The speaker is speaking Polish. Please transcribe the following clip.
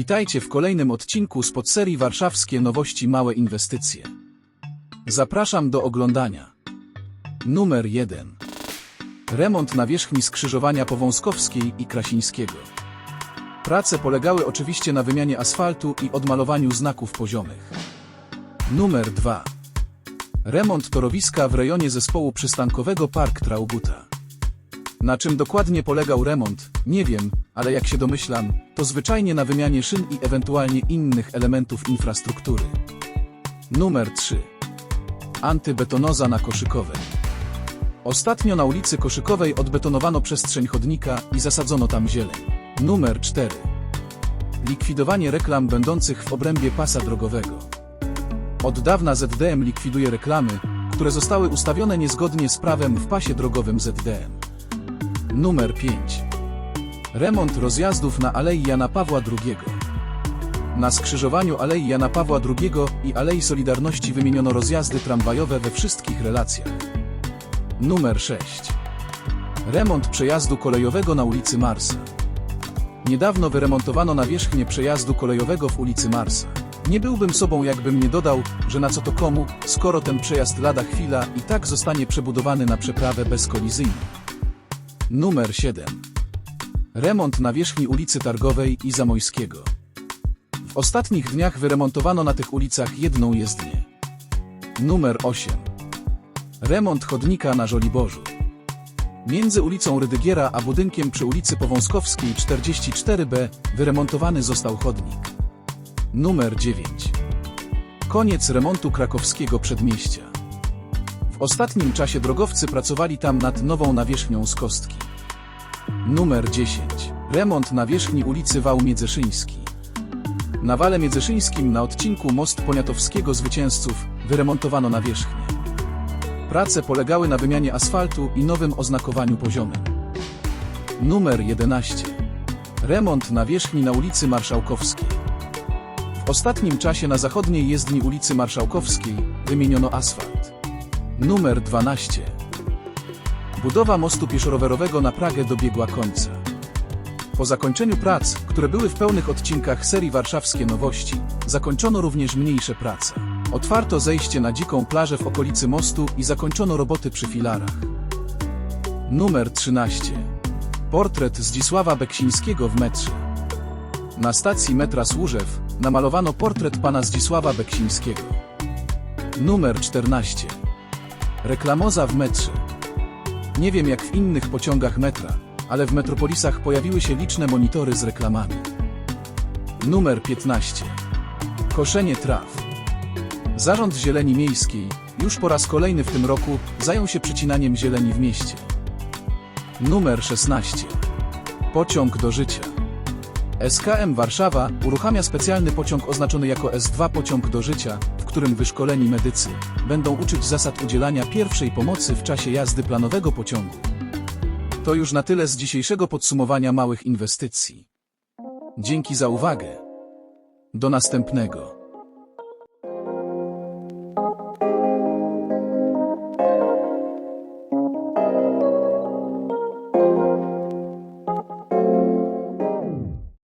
Witajcie w kolejnym odcinku z podserii Warszawskie Nowości Małe Inwestycje. Zapraszam do oglądania. Numer 1. Remont nawierzchni skrzyżowania Powązkowskiej i Krasińskiego. Prace polegały oczywiście na wymianie asfaltu i odmalowaniu znaków poziomych. Numer 2. Remont torowiska w rejonie zespołu przystankowego Park Trauguta. Na czym dokładnie polegał remont, nie wiem, ale jak się domyślam, to zwyczajnie na wymianie szyn i ewentualnie innych elementów infrastruktury. Numer 3. Antybetonoza na Koszykowej. Ostatnio na ulicy Koszykowej odbetonowano przestrzeń chodnika i zasadzono tam zieleń. Numer 4. Likwidowanie reklam będących w obrębie pasa drogowego. Od dawna ZDM likwiduje reklamy, które zostały ustawione niezgodnie z prawem w pasie drogowym ZDM. Numer 5. Remont rozjazdów na Alei Jana Pawła II. Na skrzyżowaniu Alei Jana Pawła II i Alei Solidarności wymieniono rozjazdy tramwajowe we wszystkich relacjach. Numer 6. Remont przejazdu kolejowego na ulicy Marsa. Niedawno wyremontowano nawierzchnię przejazdu kolejowego w ulicy Marsa. Nie byłbym sobą, jakbym nie dodał, że na co to komu, skoro ten przejazd lada chwila i tak zostanie przebudowany na przeprawę bezkolizyjną. Numer 7. Remont nawierzchni ulicy Targowej i Zamojskiego. W ostatnich dniach wyremontowano na tych ulicach jedną jezdnię. Numer 8. Remont chodnika na Żoliborzu. Między ulicą Rydygiera a budynkiem przy ulicy Powązkowskiej 44b wyremontowany został chodnik. Numer 9. Koniec remontu krakowskiego przedmieścia. W ostatnim czasie drogowcy pracowali tam nad nową nawierzchnią z kostki. Numer 10. Remont nawierzchni ulicy Wał Miedzeszyński. Na Wale Miedzeszyńskim na odcinku Most Poniatowskiego Zwycięzców wyremontowano nawierzchnię. Prace polegały na wymianie asfaltu i nowym oznakowaniu poziomym. Numer 11. Remont nawierzchni na ulicy Marszałkowskiej. W ostatnim czasie na zachodniej jezdni ulicy Marszałkowskiej wymieniono asfalt. Numer 12. Budowa mostu pieszo-rowerowego na Pragę dobiegła końca. Po zakończeniu prac, które były w pełnych odcinkach serii Warszawskie Nowości, zakończono również mniejsze prace. Otwarto zejście na dziką plażę w okolicy mostu i zakończono roboty przy filarach. Numer 13. Portret Zdzisława Beksińskiego w metrze. Na stacji metra Służew namalowano portret pana Zdzisława Beksińskiego. Numer 14. Reklamoza w metrze. Nie wiem jak w innych pociągach metra, ale w metropolisach pojawiły się liczne monitory z reklamami. Numer 15. Koszenie traw. Zarząd Zieleni Miejskiej już po raz kolejny w tym roku zajął się przycinaniem zieleni w mieście. Numer 16. Pociąg do życia. SKM Warszawa uruchamia specjalny pociąg oznaczony jako S2 Pociąg do życia, w którym wyszkoleni medycy będą uczyć zasad udzielania pierwszej pomocy w czasie jazdy planowego pociągu. To już na tyle z dzisiejszego podsumowania małych inwestycji. Dzięki za uwagę. Do następnego.